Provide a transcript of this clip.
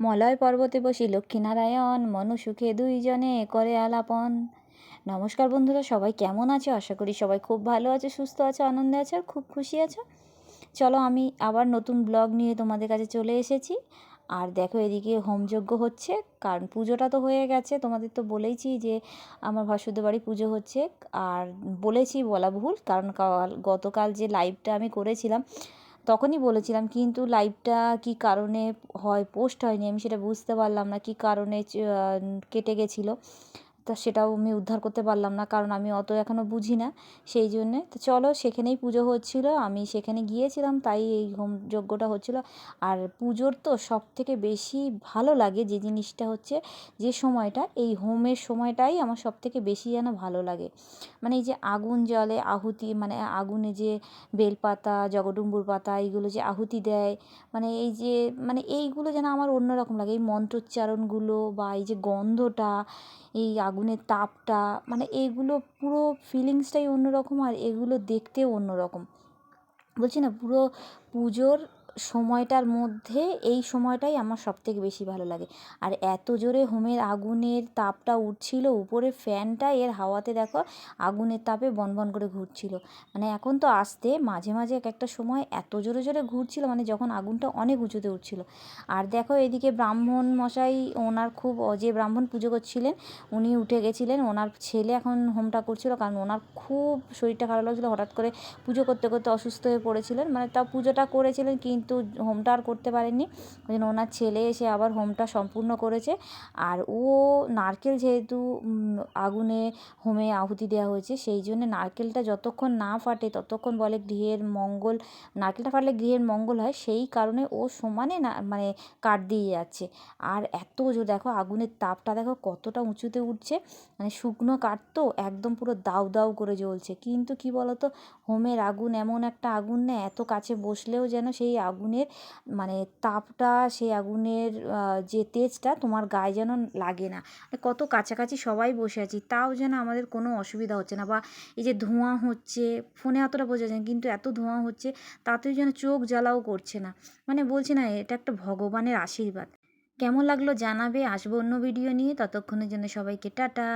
মলয় পর্বতে বসি লক্ষ্মীনারায়ণ, মনু সুখে দুইজনে করে আলাপন। নমস্কার বন্ধুরা, সবাই কেমন আছে? আশা করি সবাই খুব ভালো আছে, সুস্থ আছে, আনন্দে আছে খুব খুশি আছে। চলো আমি আবার নতুন ব্লগ নিয়ে তোমাদের কাছে চলে এসেছি। আর দেখো এদিকে হোমযজ্ঞ হচ্ছে, কারণ পুজোটা তো হয়ে গেছে, তোমাদের তো বলেইছি যে আমার ভাসুদের বাড়ি পুজো হচ্ছে। আর বলেছি বলা ভুল, কারণ কাল, গতকাল যে লাইভটা আমি করেছিলাম, তখনই বলেছিলাম, কিন্তু লাইভটা কি কারণে হয় পোস্ট হয়নি, আমি সেটা বুঝতে পারলাম না, কি কারণে কেটে গেছিল। তা সেটাও আমি উদ্ধার করতে পারলাম না, কারণ আমি অত এখনও বুঝি না। সেই জন্যে তো চলো সেখানেই পুজো হচ্ছিল, আমি সেখানে গিয়েছিলাম, তাই এই হোম যজ্ঞটা হচ্ছিল। আর পুজোর তো সব থেকে বেশি ভালো লাগে যে জিনিসটা হচ্ছে যে সময়টা, এই হোমের সময়টাই আমার সব থেকে বেশি যেন ভালো লাগে। মানে এই যে আগুন জলে আহুতি মানে আগুনে যে বেলপাতা জগডুম্বুর পাতা, এইগুলো যে আহুতি দেয় মানে এই যে মানে এইগুলো যেন আমার অন্যরকম লাগে। এই মন্ত্রোচ্চারণগুলো বা এই যে গন্ধটা এই আগুনের তাপটা মানে এগুলো পুরো ফিলিংসটাই অন্যরকম আর এগুলো দেখতেও অন্যরকম। বলছি না, পুরো পুজোর সময়টার মধ্যে এই সময়টাই আমার সবথেকে বেশি ভালো লাগে। আর এত জোরে হোমের আগুনের তাপটা উঠছিল উপরে ফ্যানটা এর হাওয়াতে দেখো আগুনের তাপে বনবন করে ঘুরছিল। মানে এখন তো আসতে, মাঝে মাঝে এক একটা সময় এত জোরে জোরে ঘুরছিল মানে যখন আগুনটা অনেক উঁচুতে উঠছিল। আর দেখো এদিকে ব্রাহ্মণ মশাই, ওনার খুব যে ব্রাহ্মণ পুজো করছিলেন, উনি উঠে গেছিলেন। ওনার ছেলে এখন হোমটা করছিল, কারণ ওনার খুব শরীরটা খারাপ লাগছিল, হঠাৎ করে পুজো করতে করতে অসুস্থ হয়ে পড়েছিলেন। মানে তাও পুজোটা করেছিলেন কিন্তু হোমটা আর করতে পারেননি। ওই জন্য ওনার ছেলে এসে আবার হোমটা সম্পূর্ণ করেছে। আর ও নারকেল যেহেতু আগুনে হোমে আহুতি দেওয়া হয়েছে, সেই জন্য নারকেলটা যতক্ষণ না ফাটে, ততক্ষণ বলে গৃহের মঙ্গল, নারকেলটা ফাটলে গৃহের মঙ্গল হয়, সেই কারণে ও সমানে না মানে কাট দিয়ে যাচ্ছে। আর এত জোর, দেখো আগুনের তাপটা দেখো কতটা উঁচুতে উঠছে। মানে শুকনো কাঠ তো একদম পুরো দাউ দাউ করে জ্বলছে। কিন্তু কি বলতো, হোমের আগুন এমন একটা আগুন না, এত কাছে বসলেও যেন সেই আগুনের মানে তাপটা, সেই আগুনের যে তেজটা তোমার গায়ে যেন লাগে না। কত কাছাকাছি সবাই বসে আছি, তাও যেন আমাদের কোনো অসুবিধা হচ্ছে না বা এই যে ধোঁয়া হচ্ছে, ফোনে অতটা বোঝা যায় কিন্তু এত ধোঁয়া হচ্ছে, তাতেও যেন চোখ জ্বালাও করছে না। মানে বলছি না, এটা একটা ভগবানের আশীর্বাদ। কেমন লাগল জানাবে, আসব অন্য ভিডিও নিয়ে, ততক্ষণের জন্য সবাইকে টাটা।